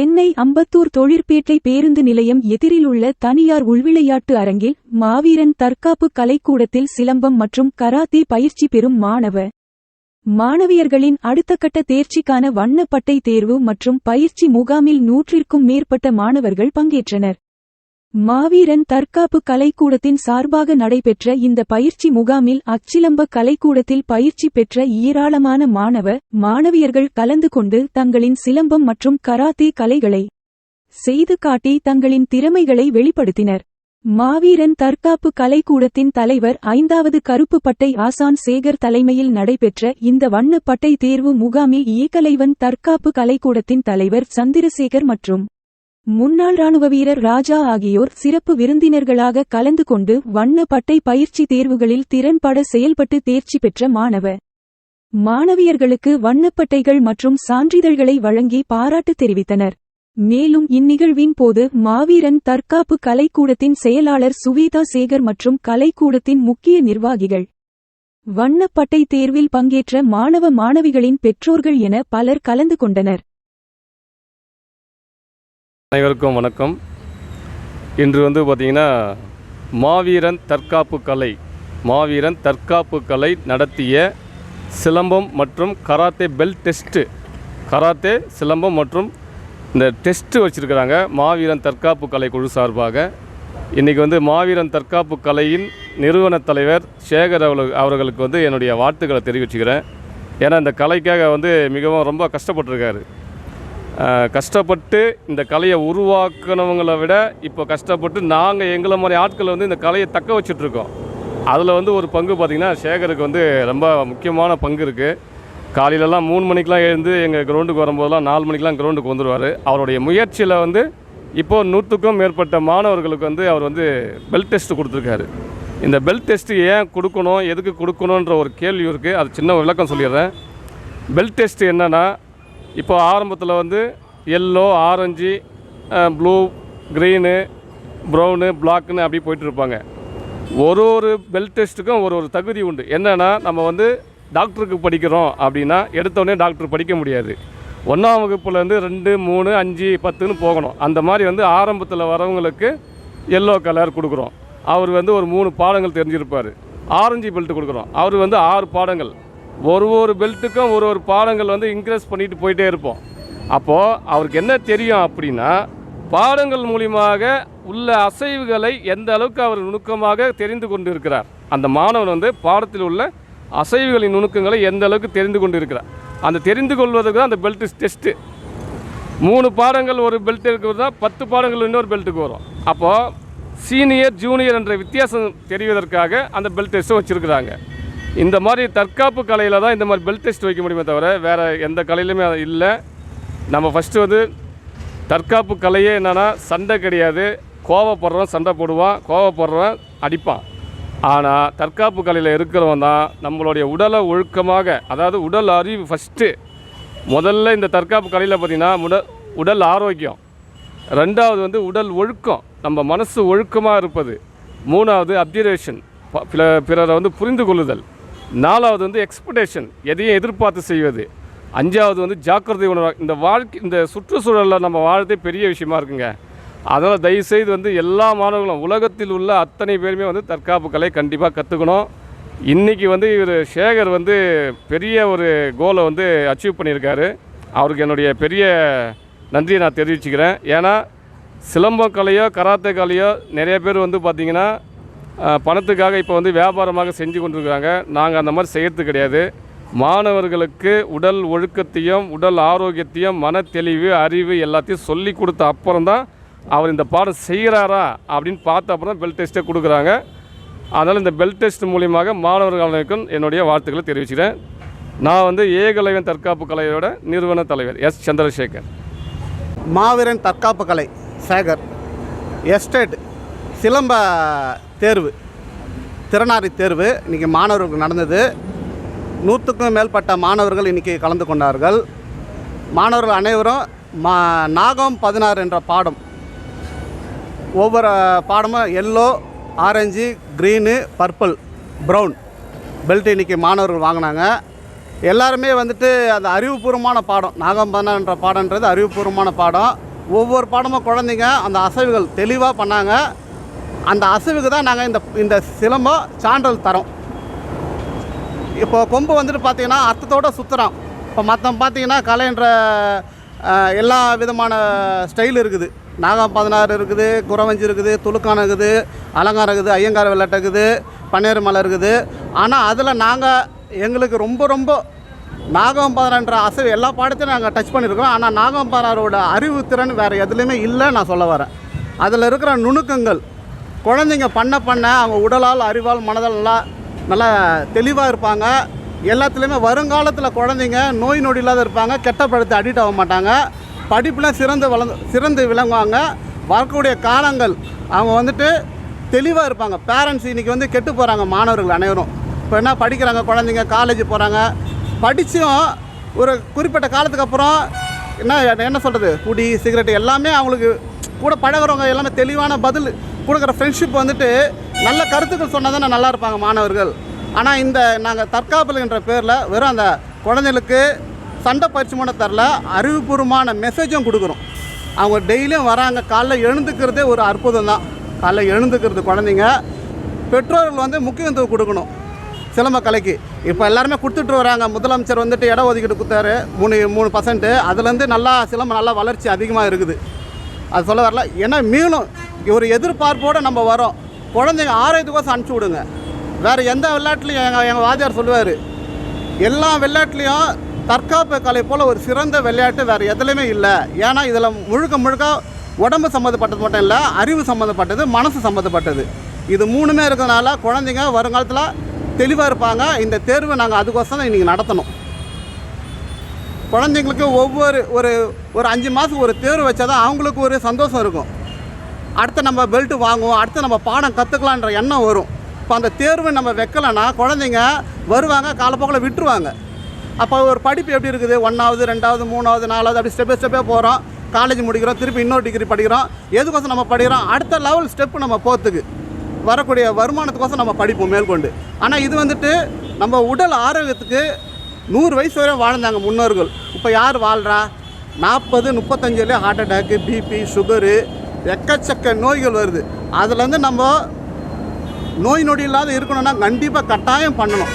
சென்னை அம்பத்தூர் தொழிற்பேட்டை பேருந்து நிலையம் எதிரில் உள்ள தனியார் உள்விளையாட்டு அரங்கில் மாவீரன் தற்காப்பு கலைக்கூடத்தில் சிலம்பம் மற்றும் கராத்தே பயிற்சி பெறும் மாணவ. மாணவியர்களின் அடுத்த கட்ட தேர்ச்சிக்கான வண்ணப்பட்டை தேர்வு மற்றும் பயிற்சி முகாமில் நூற்றிற்கும் மேற்பட்ட மாணவர்கள் பங்கேற்றனர். மாவீரன் தற்காப்பு கலைக்கூடத்தின் சார்பாக நடைபெற்ற இந்த பயிற்சி முகாமில் அச்சிலம்ப கலைக்கூடத்தில் பயிற்சி பெற்ற ஏராளமான மாணவ மாணவியர்கள் கலந்து கொண்டு தங்களின் சிலம்பம் மற்றும் கராத்தே கலைகளை செய்து காட்டி தங்களின் திறமைகளை வெளிப்படுத்தினர். மாவீரன் தற்காப்பு கலைக்கூடத்தின் தலைவர் ஐந்தாவது கருப்பு பட்டை ஆசான் சேகர் தலைமையில் நடைபெற்ற இந்த வண்ணப் பட்டை தேர்வு முகாமில் இயக்கலைவன் தற்காப்பு கலைக்கூடத்தின் தலைவர் சந்திரசேகர் மற்றும் முன்னாள் ராணுவ வீரர் ராஜா ஆகியோர் சிறப்பு விருந்தினர்களாக கலந்து கொண்டு வண்ண பட்டை பயிற்சி தேர்வுகளில் திறன்பட செயல்பட்டு தேர்ச்சி பெற்ற மாணவ. மாணவியர்களுக்கு வண்ணப்பட்டைகள் மற்றும் சான்றிதழ்களை வழங்கி பாராட்டு தெரிவித்தனர். மேலும் இந்நிகழ்வின் போது மாவீரன் தற்காப்பு கலைக்கூடத்தின் செயலாளர் சுவேதா சேகர் மற்றும் கலைக்கூடத்தின் முக்கிய நிர்வாகிகள். வண்ணப்பட்டை தேர்வில் பங்கேற்ற மாணவ மாணவிகளின் பெற்றோர்கள் என பலர் கலந்து கொண்டனர். அனைவருக்கும் வணக்கம். இன்று வந்து பார்த்திங்கன்னா மாவீரன் தற்காப்பு கலை மாவீரன் தற்காப்பு கலை நடத்திய சிலம்பம் மற்றும் karate belt test karate silambam மற்றும் இந்த டெஸ்ட்டு வச்சுருக்கிறாங்க மாவீரன் தற்காப்பு கலை குழு சார்பாக. இன்றைக்கி வந்து மாவீரன் தற்காப்பு கலையின் நிறுவன தலைவர் சேகர் அவர்கள் அவர்களுக்கு வந்து என்னுடைய வாழ்த்துக்களை தெரிவிச்சுக்கிறேன். ஏன்னா இந்த கலைக்காக வந்து மிகவும் ரொம்ப கஷ்டப்பட்டிருக்காரு. கஷ்டப்பட்டு இந்த கலையை உருவாக்குனவங்களை விட இப்போ கஷ்டப்பட்டு நாங்கள் எங்களை மாதிரி ஆட்களை வந்து இந்த கலையை தக்க வச்சுட்ருக்கோம். அதில் வந்து ஒரு பங்கு பார்த்திங்கன்னா சேகருக்கு வந்து ரொம்ப முக்கியமான பங்கு இருக்குது காலையிலலாம் மூணு மணிக்கெலாம் எழுந்து எங்கள் கிரவுண்டுக்கு வரும்போதெல்லாம் நாலு மணிக்கெலாம் கிரவுண்டுக்கு வந்துடுவார். அவருடைய முயற்சியில் வந்து இப்போது நூற்றுக்கும் மேற்பட்ட மாணவர்களுக்கு வந்து அவர் வந்து பெல் டெஸ்ட் கொடுத்துருக்காரு. இந்த பெல் டெஸ்ட்டு ஏன் கொடுக்கணும் எதுக்கு கொடுக்கணுன்ற ஒரு கேள்வி இருக்குது அது சின்ன விளக்கம் சொல்லிடுறேன். பெல் டெஸ்ட் என்னென்னா இப்போ ஆரம்பத்தில் வந்து yellow orange blue green brown பிளாக்னு அப்படி போயிட்டு இருப்பாங்க. ஒரு ஒரு பெல் டெஸ்ட்டுக்கும் ஒரு ஒரு தகுதி உண்டு. என்னென்னா நம்ம வந்து டாக்டருக்கு படிக்கிறோம் அப்படின்னா எடுத்தோடனே டாக்டர் படிக்க முடியாது. ஒன்றாம் வகுப்புலேருந்து ரெண்டு மூணு அஞ்சு பத்துன்னு போகணும். அந்த மாதிரி வந்து ஆரம்பத்தில் வரவங்களுக்கு எல்லோ கலர் கொடுக்குறோம். அவர் வந்து ஒரு மூணு பாடங்கள் தெரிஞ்சிருப்பார். ஆரஞ்சு பெல்ட் கொடுக்குறோம். அவர் வந்து ஆறு பாடங்கள். ஒரு ஒரு பெல்ட்டுக்கும் ஒரு ஒரு பாடங்கள் வந்து இன்க்ரீஸ் பண்ணிட்டு போயிட்டே இருப்போம். அப்போது அவருக்கு என்ன தெரியும் அப்படின்னா பாடங்கள் மூலியமாக உள்ள அசைவுகளை எந்த அளவுக்கு அவர் நுணுக்கமாக தெரிந்து கொண்டு இருக்கிறார் அந்த மாணவன் வந்து பாடத்தில் உள்ள அசைவுகளின் நுணுக்கங்களை எந்த அளவுக்கு தெரிந்து கொண்டு இருக்கிறார் அந்த தெரிந்து கொள்வதற்கு தான் அந்த பெல்ட் டெஸ்ட்டு மூணு பாடங்கள் ஒரு பெல்ட்டுக்கு தான் பத்து பாடங்கள் இன்னொரு பெல்ட்டுக்கு வரும். அப்போது சீனியர் ஜூனியர் என்ற வித்தியாசம் தெரிவதற்காக அந்த பெல்ட் டெஸ்ட்டை வச்சுருக்குறாங்க. இந்த மாதிரி தற்காப்பு கலையில் தான் இந்த மாதிரி பெல்ட் டெஸ்ட் வைக்க முடியுமே தவிர வேறு எந்த கலையிலுமே அது இல்லை. நம்ம ஃபஸ்ட்டு வந்து தற்காப்பு கலையே என்னென்னா சண்டை கிடையாது. கோவப்படுறோம் சண்டை போடுவான் கோவப்படுறோம் அடிப்பான். ஆனால் தற்காப்பு கலையில் இருக்கிறவன் தான் நம்மளுடைய உடலை ஒழுக்கமாக அதாவது உடல் அறிவு ஃபஸ்ட்டு முதல்ல இந்த தற்காப்பு கலையில் பார்த்திங்கன்னா உடல் உடல் ஆரோக்கியம். ரெண்டாவது வந்து உடல் ஒழுக்கம். நம்ம மனசு ஒழுக்கமாக இருப்பது. மூணாவது அப்சர்வேஷன் பிறரை வந்து புரிந்து கொள்ளுதல். நாலாவது வந்து எக்ஸ்பெக்டேஷன் எதையும் எதிர்பார்த்து செய்வது. அஞ்சாவது வந்து ஜாக்கிரதை உணர்வு. இந்த வாழ்க்கை இந்த சுற்றுச்சூழலில் நம்ம வாழ்றதே பெரிய விஷயமா இருக்குங்க. அதனால் தயவுசெய்து வந்து எல்லா மாணவர்களும் உலகத்தில் உள்ள அத்தனை பேருமே வந்து தற்காப்பு கலை கண்டிப்பாக கற்றுக்கணும் இன்றைக்கி வந்து இவர் சேகர் வந்து பெரிய ஒரு கோலை வந்து அச்சீவ் பண்ணியிருக்காரு. அவருக்கு என்னுடைய பெரிய நன்றியை நான் தெரிவிச்சுக்கிறேன். ஏன்னா சிலம்பம் கலையோ கராத்தே கலையோ நிறைய பேர் வந்து பார்த்திங்கன்னா பணத்துக்காக இப்போ வந்து வியாபாரமாக செஞ்சு கொண்டிருக்கிறாங்க. நாங்கள் அந்த மாதிரி செய்யறது கிடையாது. மாணவர்களுக்கு உடல் ஒழுக்கத்தையும் உடல் ஆரோக்கியத்தையும் மன தெளிவு அறிவு எல்லாத்தையும் சொல்லி கொடுத்த அப்புறம் தான் அவர் இந்த பாடம் செய்கிறாரா அப்படின்னு பார்த்த அப்புறம் தான் பெல் டெஸ்ட்டை கொடுக்குறாங்க. அதனால் இந்த பெல் டெஸ்ட் மூலியமாக மாணவர்களுக்கும் என்னுடைய வாழ்த்துக்களை தெரிவிச்சுக்கிறேன். நான் வந்து ஏகலைவன் தற்காப்பு கலையோட நிறுவன தலைவர் எஸ். சந்திரசேகர். மாவீரன் தற்காப்பு கலை சேகர். எஸ்டேட் சிலம்ப தேர்வு திறனாரி தேர்வு இன்றைக்கி மாணவர்களுக்கு நடந்தது. நூற்றுக்கும் மேற்பட்ட மாணவர்கள் இன்றைக்கி கலந்து கொண்டார்கள். மாணவர்கள் அனைவரும் மா நாகம் பதினாறு என்ற பாடம். ஒவ்வொரு பாடமும் yellow orange green purple brown belt இன்றைக்கி மாணவர்கள் வாங்கினாங்க. எல்லாருமே வந்துட்டு அந்த அறிவுபூர்வமான பாடம் நாகம் பதினாறுன்ற பாடன்றது அறிவுபூர்வமான பாடம். ஒவ்வொரு பாடமும் குழந்தைங்க அந்த அசைவுகள் தெளிவாக பண்ணாங்க. அந்த அசைவுக்கு தான் நாங்கள் இந்த இந்த சிலம்பம் சான்றல் தரோம். இப்போ கொம்பு வந்துட்டு பார்த்தீங்கன்னா அர்த்தத்தோட சுற்றுறான் இப்போ மற்ற பார்த்தீங்கன்னா கலைன்ற எல்லா விதமான ஸ்டைல் இருக்குது. நாகம் பதினாறு இருக்குது குறவஞ்சி இருக்குது துலுக்கான இருக்குது அலங்காரம் இருக்குது ஐயங்கார விளையாட்டு இருக்குது பன்னீர் மலை இருக்குது. ஆனால் அதில் நாங்கள் எங்களுக்கு ரொம்ப ரொம்ப நாகம் பதினாறுன்ற அசைவு எல்லா பாடத்தையும் நாங்கள் டச் பண்ணியிருக்கோம் ஆனால் நாகம் பதினாறோட அறிவு திறன் வேறு எதுலேயுமே இல்லை நான் சொல்ல வரேன். அதில் இருக்கிற நுணுக்கங்கள் குழந்தைங்க பண்ண பண்ண அவங்க உடலால் அறிவால் மனதால் நல்லா நல்லா தெளிவாக இருப்பாங்க. எல்லாத்துலேயுமே வருங்காலத்தில் குழந்தைங்க நோய் நொடி இல்லாத இருப்பாங்க. கெட்ட படுத்து அடிக்ட் ஆக மாட்டாங்க. படிப்பில் சிறந்து வளர்ந்து சிறந்து விளங்குவாங்க. வரக்கூடிய காலங்கள் அவங்க வந்துட்டு தெளிவாக இருப்பாங்க. பேரண்ட்ஸ் இன்றைக்கி வந்து கெட்டு போகிறாங்க மாணவர்கள் அனைவரும். இப்போ என்ன படிக்கிறாங்க குழந்தைங்க? காலேஜ் போகிறாங்க படித்தும் ஒரு குறிப்பிட்ட காலத்துக்கு அப்புறம் என்ன என்ன சொல்கிறது குடி சிகரெட் எல்லாமே அவங்களுக்கு கூட பழகுறவங்க எல்லாமே தெளிவான பதில் கொடுக்குற ஃப்ரெண்ட்ஷிப் வந்துட்டு நல்ல கருத்துக்கள் சொன்னால் தானே நல்லா இருப்பாங்க மாணவர்கள். ஆனால் இந்த நாங்கள் தற்காப்புலன்ற பேரில் வெறும் அந்த குழந்தைகளுக்கு சண்டை பயிற்சி மட்டும் தரல அறிவுபூர்வமான மெசேஜும் கொடுக்குறோம். அவங்க டெய்லியும் வராங்க. காலைல எழுந்துக்கிறதே ஒரு அற்புதம் தான். காலைல எழுந்துக்கிறது குழந்தைங்க. பெற்றோர்கள் வந்து முக்கியத்துவம் கொடுக்கணும் சிலம்ப கலைக்கு இப்போ எல்லாருமே கொடுத்துட்டு வராங்க. முதலமைச்சர் வந்துட்டு இட ஒதுக்கீடு கொடுத்தாரு. மூணு மூணு பர்சன்ட்டு அதுலேருந்து நல்லா சிலம்பம் நல்லா வளர்ச்சி அதிகமாக இருக்குது. அது சொல்ல வரல. ஏன்னா மீளும் ஒரு எதிர்பார்ப்போடு நம்ம வரோம். குழந்தைங்க ஆரோக்கியத்துக்கோசம் அனுப்பிச்சி விடுங்க. வேறு எந்த விளையாட்டுலையும் எங்கள் எங்கள் வாத்தியார் சொல்லுவார். எல்லா விளையாட்டுலேயும் தற்காப்பு கலை போல் ஒரு சிறந்த விளையாட்டு வேறு எதுலையுமே இல்லை. ஏன்னா இதில் முழுக்க முழுக்க உடம்பு சம்மந்தப்பட்டது மட்டும் இல்லை அறிவு சம்மந்தப்பட்டது மனசு சம்மந்தப்பட்டது இது மூணுமே இருக்கிறதுனால குழந்தைங்க வருங்காலத்தில் தெளிவாக இருப்பாங்க. இந்த தேர்வை நாங்கள் அதுக்கோசம் தான் இன்றைக்கி நடத்தணும். குழந்தைங்களுக்கு ஒவ்வொரு ஒரு ஒரு அஞ்சு மாதத்துக்கு ஒரு தேர்வு வச்சா தான் அவங்களுக்கு ஒரு சந்தோஷம் இருக்கும். அடுத்து நம்ம பெல்ட்டு வாங்குவோம் அடுத்து நம்ம பாடம் கற்றுக்கலான்ற எண்ணம் வரும். இப்போ அந்த தேர்வு நம்ம வைக்கலைன்னா குழந்தைங்க வருவாங்க காலப்போக்கில் விட்டுருவாங்க. அப்போ ஒரு படிப்பு எப்படி இருக்குது? ஒன்றாவது ரெண்டாவது மூணாவது நாலாவது அப்படி ஸ்டெப் ஸ்டெப்பே போகிறோம் காலேஜ் முடிக்கிறோம் திருப்பி இன்னொரு டிகிரி படிக்கிறோம். எதுக்கோசம் நம்ம படிக்கிறோம்? அடுத்த லெவல் ஸ்டெப்பு நம்ம போகிறதுக்கு வரக்கூடிய வருமானத்துக்கோசம் நம்ம படிப்போம் மேற்கொண்டு. ஆனால் இது வந்துட்டு நம்ம உடல் ஆரோக்கியத்துக்கு நூறு வயசு வரை வாழ்ந்தாங்க முன்னோர்கள். இப்போ யார் வாழ்கிறா நாற்பது முப்பத்தஞ்சுலேயே ஹார்ட் அட்டாக்கு பிபி சுகரு எக்கச்சக்க நோய்கள் வருது. அதுலேருந்து நம்ம நோய் நொடி இல்லாத இருக்கணும்னா கண்டிப்பாக கட்டாயம் பண்ணணும்.